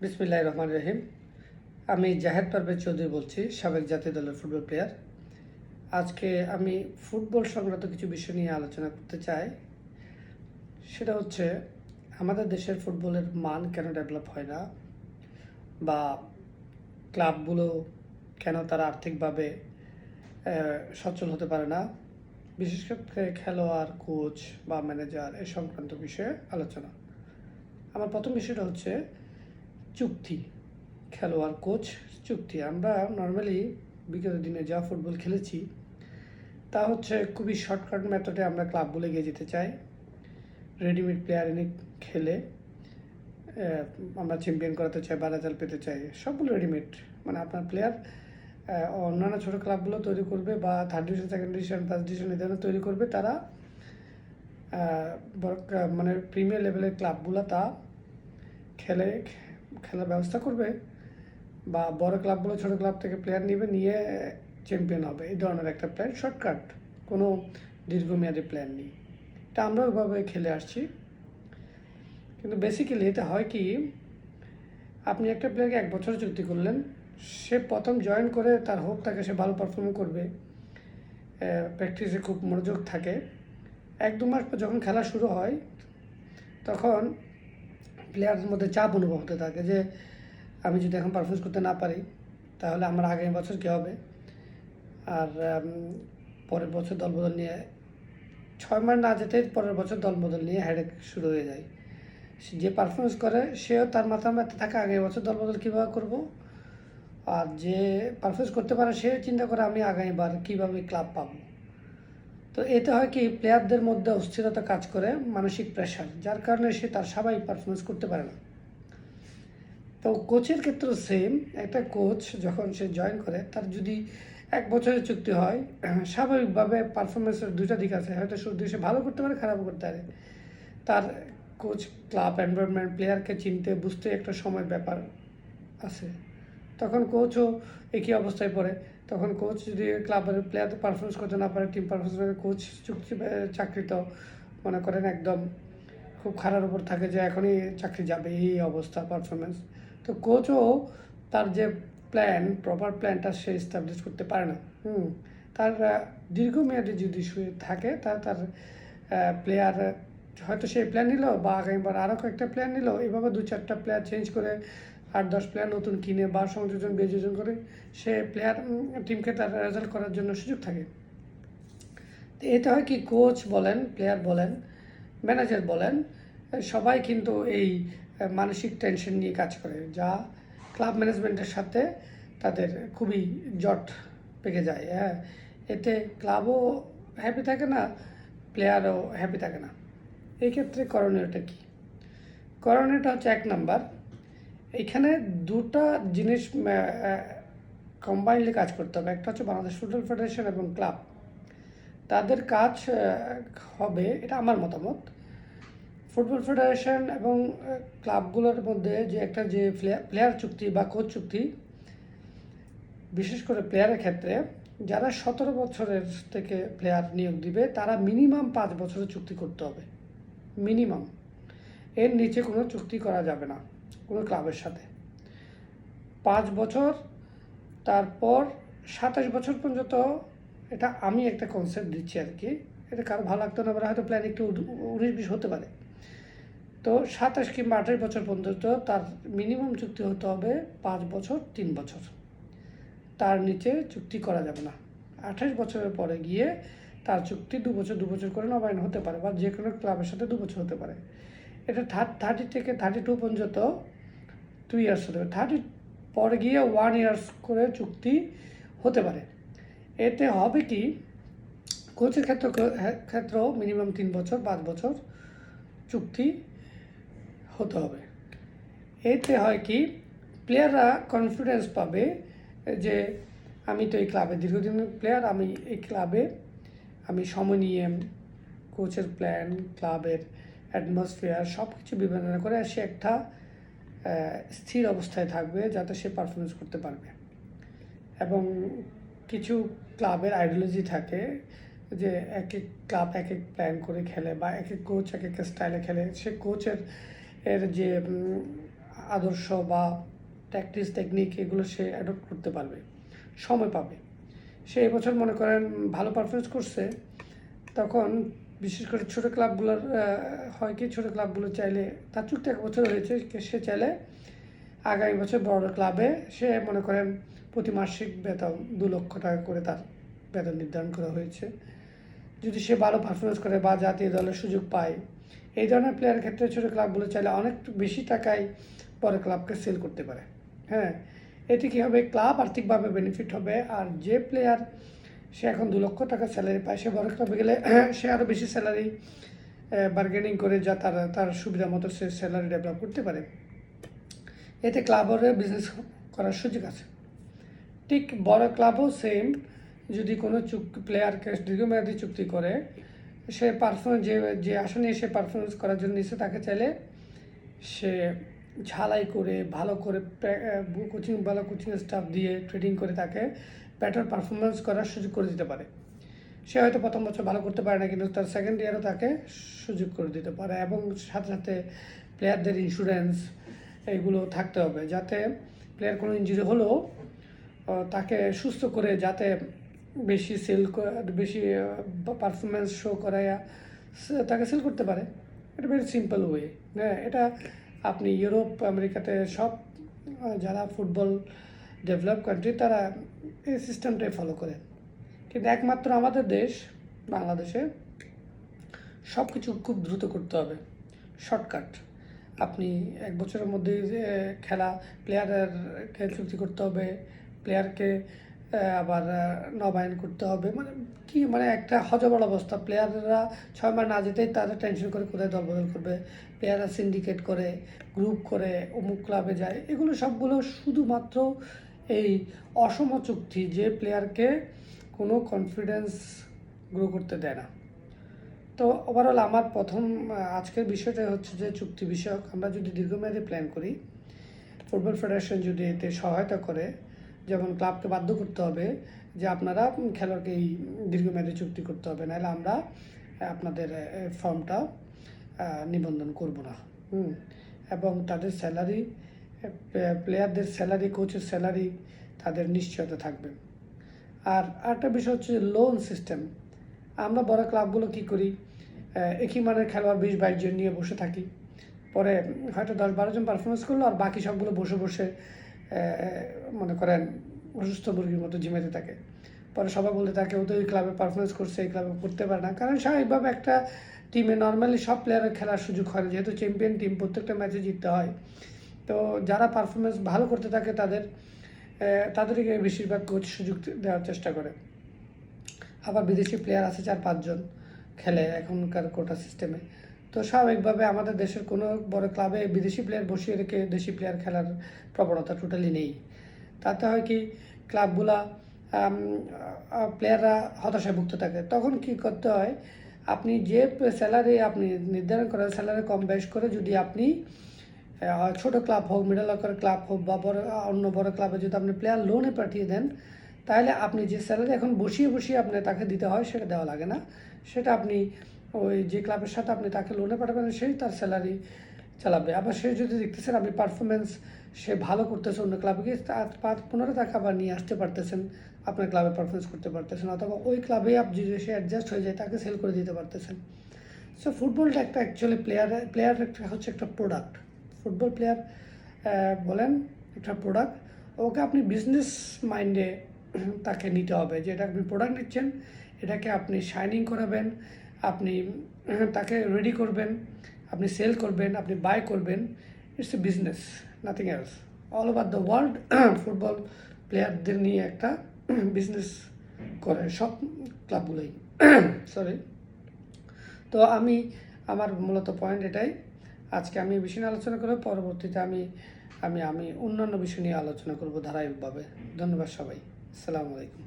বিসমিল্লাহ রহমান রহিম। আমি জাহেদ পারভেজ চৌধুরী বলছি সাবেক জাতীয় দলের ফুটবল প্লেয়ার। আজকে আমি ফুটবল সংক্রান্ত কিছু বিষয় নিয়ে আলোচনা করতে চাই। সেটা হচ্ছে আমাদের দেশের ফুটবলের মান কেন ডেভেলপ হয় না? বা ক্লাবগুলো কেন তারা আর্থিকভাবে আহ, সচ্ছল হতে পারে না? বিশেষ করে খেলোয়াড় কোচ বা ম্যানেজার এ সংক্রান্ত বিষয়ে আলোচনা। আমার প্রথম বিষয়টা হচ্ছে চুক্তি, খেলোয়াড় কোচ চুক্তি। আমরা নর্মালি বিগত দিনে যা ফুটবল খেলেছি, তা হচ্ছে খুবই শর্টকাট মেথডে আমরা ক্লাবগুলো এগিয়ে যেতে চাই। রেডিমেড প্লেয়ার এনে খেলে আমরা চ্যাম্পিয়ন করাতে চাই বা রেজাল্ট পেতে চাই। সবগুলো রেডিমেড মানে আপনার প্লেয়ার অন্যান্য ছোটো ক্লাবগুলো তৈরি করবে বা third division second division first division ধরনের তৈরি করবে। তারা মানে প্রিমিয়ার লেভেলের ক্লাবগুলো তা খেলে খেলার ব্যবস্থা করবে বা বড় ক্লাবগুলো ছোট ক্লাব থেকে প্লেয়ার নিবে, নিয়ে চ্যাম্পিয়ন হবে। এই ধরনের একটা প্ল্যান শর্টকাট কোনো দীর্ঘমেয়াদী প্ল্যান নেই। এটা আমরা ওইভাবে খেলে আসছি। কিন্তু বেসিক্যালি এটা হয় কি, আপনি একটা প্লেয়ারকে এক বছর চুক্তি করলেন, সে প্রথম জয়েন করে তার হোপ থাকে সে ভালো পারফর্ম করবে প্র্যাকটিসে খুব মনোযোগ থাকে। এক দু মাস পর যখন খেলা শুরু হয়, তখন প্লেয়ারের মধ্যে চাপ অনুভব হতে থাকে যে আমি যদি এখন পারফরমেন্স করতে না পারি, তাহলে আমার আগামী বছর কী হবে? আর পরের বছর দলবদল নিয়ে ছয় মাস না যেতেই পরের বছর দলবদল নিয়ে হেডেক শুরু হয়ে যায়। যে পারফরমেন্স করে, সেও তার মাথার মধ্যে থাকে, আগামী বছর দলবদল কীভাবে করব? আর যে পারফরমেন্স করতে পারে, সে চিন্তা করে আমি আগামীবার কীভাবে ক্লাব পাবো? তো এতে হয় কি প্লেয়ারদের মধ্যে অস্থিরতা কাজ করে, মানসিক প্রেশার যার কারণে সে তার স্বাভাবিক পারফরমেন্স করতে পারে না। তো কোচের ক্ষেত্রে সেম একটা কোচ যখন সে জয়েন করে, তার যদি এক বছরের চুক্তি হয়, স্বাভাবিকভাবে পারফরমেন্সের দুইটা দিক আছে। হয়তো শুরু সে ভালো করতে পারে, খারাপও করতে পারে। তার কোচ ক্লাব এনভায়রনমেন্ট প্লেয়ারকে চিনতে, বুঝতে একটা সময় ব্যাপার আছে। তখন কোচও একই অবস্থায় পড়ে। তখন কোচ যদি ক্লাবের প্লেয়ারদের পারফরমেন্স করতে না পারে টিম পারফরমেন্স কোচ চুক্তি চাকরি তো মনে করেন একদম খুব খারাপ উপর থাকে যে এখনই চাকরি যাবে, এই অবস্থা পারফরমেন্স তো কোচও তার যে প্ল্যান প্রপার প্ল্যানটা সে এস্টাবলিশ করতে পারে না। হুম, তার দীর্ঘমেয়াদী যদি শুয়ে থাকে তার তার প্লেয়ার হয়তো সেই প্ল্যান নিল বা আগামীবার আরও কয়েকটা প্ল্যান নিল, এভাবে দু চারটা প্লেয়ার চেঞ্জ করে আট দশ প্লেয়ার নতুন কিনে বা সংযোজন, বিয়োজন করে সে প্লেয়ার টিমকে তার রেজাল্ট করার জন্য সুযোগ থাকে। তো এটা হয় কি কোচ বলেন প্লেয়ার বলেন ম্যানেজার বলেন, সবাই কিন্তু এই মানসিক টেনশন নিয়ে কাজ করে। যা ক্লাব ম্যানেজমেন্টের সাথে তাদের খুবই জট পেকে যায় হ্যাঁ। এতে ক্লাবও হ্যাপি থাকে না প্লেয়ারও হ্যাপি থাকে না। এই ক্ষেত্রে করণীয়টা কী? করণীয়টা হচ্ছে এক নাম্বার এখানে দুটা জিনিস কম্বাইনলি কাজ করতে হবে। একটা হচ্ছে বাংলাদেশ ফুটবল ফেডারেশন এবং ক্লাব। তাদের কাজ হবে, এটা আমার মতামত, ফুটবল ফেডারেশন এবং ক্লাবগুলোর মধ্যে যে একটা যে প্লেয়ার চুক্তি বা কোচ চুক্তি, বিশেষ করে প্লেয়ারের ক্ষেত্রে, যারা সতেরো বছরের থেকে প্লেয়ার নিয়োগ দিবে, তারা মিনিমাম পাঁচ বছরের চুক্তি করতে হবে। মিনিমাম। এর নিচে কোনো চুক্তি করা যাবে না। কোনো ক্লাবের সাথে। পাঁচ বছর, তারপর সাতাশ বছর পর্যন্ত এটা আমি একটা কনসেপ্ট দিচ্ছি আর কি। এটা কারও ভালো লাগতো না হয়তো প্ল্যান একটু উনিশ বিশ হতে পারে। তো সাতাশ কিংবা আঠাশ বছর পর্যন্ত তার মিনিমাম চুক্তি হতে হবে পাঁচ বছর, তিন বছর। তার নিচে চুক্তি করা যাবে না। আঠাশ বছরের পরে গিয়ে তার চুক্তি দু বছর দু বছর করে নবায়ন হতে পারে বা যে কোনো ক্লাবের সাথে দু বছর হতে পারে। এটা থার্টি থেকে থার্টি টু পর্যন্ত টু ইয়ার্স হতে পারে। থার্টি পরে গিয়ে ওয়ান ইয়ার্স করে চুক্তি হতে পারে। এতে হবে কি, কোচের ক্ষেত্রে ক্ষেত্রেও মিনিমাম তিন বছর, পাঁচ বছর চুক্তি হতে হবে। এতে হয় কি প্লেয়াররা কনফিডেন্স পাবে যে আমি তো এই ক্লাবে দীর্ঘদিনের প্লেয়ার আমি এই ক্লাবে আমি সময় নিয়ে কোচের প্ল্যান ক্লাবের অ্যাটমসফিয়ার সব কিছু বিবেচনা করে সে একটা স্থির অবস্থায় থাকবে যাতে সে পারফরমেন্স করতে পারবে। এবং কিছু ক্লাবের আইডিওলজি থাকে যে এক এক ক্লাব এক এক প্ল্যান করে খেলে বা এক এক কোচ এক এক স্টাইলে খেলে। সে কোচের এর যে আদর্শ বা প্র্যাকটিস টেকনিক এগুলো সে অ্যাডপ্ট করতে পারবে, সময় পাবে। সে এবছর মনে করেন ভালো পারফরমেন্স করছে, তখন বিশেষ করে ছোটো ক্লাবগুলোর হয় কি, ছোটো ক্লাবগুলো চাইলে, তার চুক্তি এক বছর হয়েছে সে চাইলে আগামী বছর বড় ক্লাবে সে মনে করেন প্রতি মাসিক বেতন দু লক্ষ টাকা করে তার বেতন নির্ধারণ করা হয়েছে। যদি সে ভালো পারফরমেন্স করে বা জাতীয় দলের সুযোগ পায়, এই ধরনের প্লেয়ারের ক্ষেত্রে ছোটো ক্লাবগুলো চাইলে অনেক বেশি টাকায় বড় ক্লাবকে সেল করতে পারে। হ্যাঁ এতে কী হবে? ক্লাব আর্থিকভাবে বেনিফিট হবে, আর যে প্লেয়ার সে এখন দু লক্ষ টাকা স্যালারি পায়। সে বড় ক্লাবে গেলে সে আরও বেশি স্যালারি বার্গেনিং করে যা তার তার সুবিধা মতো সে স্যালারি ডেভেলপ করতে পারে। এতে ক্লাবের বিজনেস করার সুযোগ আছে। ঠিক বড় ক্লাবও সেম যদি কোনো চুক্তি প্লেয়ারকে দীর্ঘমেয়াদী চুক্তি করে, সে পারফরমেন্স যে যে আসনে সে পারফরমেন্স করার জন্য নিচ্ছে, তাকে চাইলে সে ঝালাই করে, ভালো করে কোচিং ভালো কোচিং স্টাফ দিয়ে ট্রেডিং করে তাকে বেটার পারফরমেন্স করার সুযোগ করে দিতে পারে। সে হয়তো প্রথম বছর ভালো করতে পারে না, কিন্তু তার সেকেন্ড ইয়ারও তাকে সুযোগ করে দিতে পারে এবং সাথে সাথে প্লেয়ারদের ইন্স্যুরেন্স এগুলো থাকতে হবে যাতে প্লেয়ার কোনো ইঞ্জুরি হলেও তাকে সুস্থ করে যাতে বেশি সেল বেশি পারফরমেন্স শো করাইয়া তাকে সেল করতে পারে। এটা ভেরি সিম্পল ওয়ে হ্যাঁ? এটা আপনি ইউরোপ, আমেরিকাতে সব যারা ফুটবল ডেভেলপ কান্ট্রি তারা এই সিস্টেমটাই ফলো করে। কিন্তু একমাত্র আমাদের দেশ, বাংলাদেশে সব কিছু খুব দ্রুত করতে হবে। শর্টকাট আপনি এক বছরের মধ্যে খেলা প্লেয়ারের চুক্তি করতে হবে প্লেয়ারকে আবার নবায়ন করতে হবে। মানে কি মানে একটা হজবড় অবস্থা। প্লেয়াররা ছয় মাস না যেতেই তারা টেনশন করে কোথায় দল বদল করবে। প্লেয়াররা সিন্ডিকেট করে গ্রুপ করে, অমুক ক্লাবে যায়। এগুলো সবগুলো শুধুমাত্র এই অসম চুক্তি যে প্লেয়ারকে কোনো কনফিডেন্স গ্রো করতে দেয় না। তো ওভারঅল আমার প্রথম আজকের বিষয়টা হচ্ছে যে চুক্তি বিষয়ক। আমরা যদি দীর্ঘমেয়াদী প্ল্যান করি ফুটবল ফেডারেশন যদি এতে সহায়তা করে, যেমন ক্লাবকে বাধ্য করতে হবে যে আপনারা খেলোয়াড়কে এই দীর্ঘমেয়াদী চুক্তি করতে হবে, নাহলে আমরা আপনাদের ফর্মটা নিবন্ধন করব না। হুম, এবং তাদের স্যালারি প্লেয়ারদের স্যালারি কোচের স্যালারি তাদের নিশ্চয়তা থাকবে। আর আরেকটা বিষয় হচ্ছে লোন সিস্টেম আমরা বড় ক্লাবগুলো কি করি? একই মানের খেলোয়াড় বিশ বাইশ জন নিয়ে বসে থাকি। পরে হয়তো দশ বারো জন পারফরমেন্স করল আর বাকি সবগুলো বসে বসে মনে করেন অসুস্থ মুরগির মতো জিমেতে থাকে। পরে সবাই বলতে থাকে, ও তো ওই ক্লাবে পারফরমেন্স করছে, এই ক্লাবে করতে পারে না। কারণ স্বাভাবিকভাবে একটা টিমে নর্মালি সব প্লেয়ারের খেলার সুযোগ হয় যেহেতু চ্যাম্পিয়ন টিম প্রত্যেকটা ম্যাচে জিততে হয়। তো যারা পারফরমেন্স ভালো করতে থাকে তাদের তাদেরকে বেশিরভাগ কোচ সুযোগ দেওয়ার চেষ্টা করে। আবার বিদেশি প্লেয়ার আছে চার পাঁচজন খেলে এখনকার কোটা সিস্টেমে তো স্বাভাবিকভাবে আমাদের দেশের কোনো বড় ক্লাবে বিদেশি প্লেয়ার বসিয়ে রেখে দেশি প্লেয়ার খেলার প্রবণতা টোটালি নেই। তাতে হয় কি ক্লাবগুলা প্লেয়াররা হতাশায় ভুগতে থাকে। তখন কি করতে হয়, আপনি যে স্যালারি আপনি নির্ধারণ করেন স্যালারি কম বেশ করে যদি আপনি ছোট ক্লাব হোক মিডল আকার ক্লাব হোক বা বড়, অন্য বড় ক্লাবে যদি আপনি প্লেয়ার লোনে পাঠিয়ে দেন, তাহলে আপনি যে স্যালারি এখন বসিয়ে বসিয়ে আপনি তাকে দিতে হয়, সেটা দেওয়া লাগে না। সেটা আপনি ওই যে ক্লাবের সাথে আপনি তাকে লোনে পাঠাবেন, সেই তার স্যালারি চালাবে। আবার সে যদি দেখতেছেন আপনি পারফরমেন্স সে ভালো করতেছে অন্য ক্লাবে গিয়ে, তা- পা- পনেরো টাকা আবার নিয়ে আসতে পারতেছেন, আপনার ক্লাবে পারফরমেন্স করতে পারতেছেন, অথবা ওই ক্লাবে আপনি যদি সে অ্যাডজাস্ট হয়ে যায়, তাকে সেল করে দিতে পারতেছেন। সো ফুটবলটা একটা অ্যাকচুয়ালি প্লেয়ার প্লেয়ার একটা হচ্ছে একটা প্রোডাক্ট ফুটবল প্লেয়ার বলেন একটা প্রোডাক্ট ওকে আপনি বিজনেস মাইন্ডে তাকে নিতে হবে যে এটা আপনি প্রোডাক্ট নিচ্ছেন, এটাকে আপনি শাইনিং করাবেন, আপনি তাকে রেডি করবেন, আপনি সেল করবেন, আপনি বাই করবেন it's a business nothing else all over the world football প্লেয়ারদের নিয়ে একটা বিজনেস করে, সব ক্লাবগুলোই সরি তো আমি, আমার মূলত পয়েন্ট এটাই আজকে আমি এই বিষয় নিয়ে আলোচনা করব, পরবর্তীতে আমি আমি আমি অন্যান্য বিষয় নিয়ে আলোচনা করব ধারাবাহিকভাবে। ধন্যবাদ সবাই। আসসালামু আলাইকুম।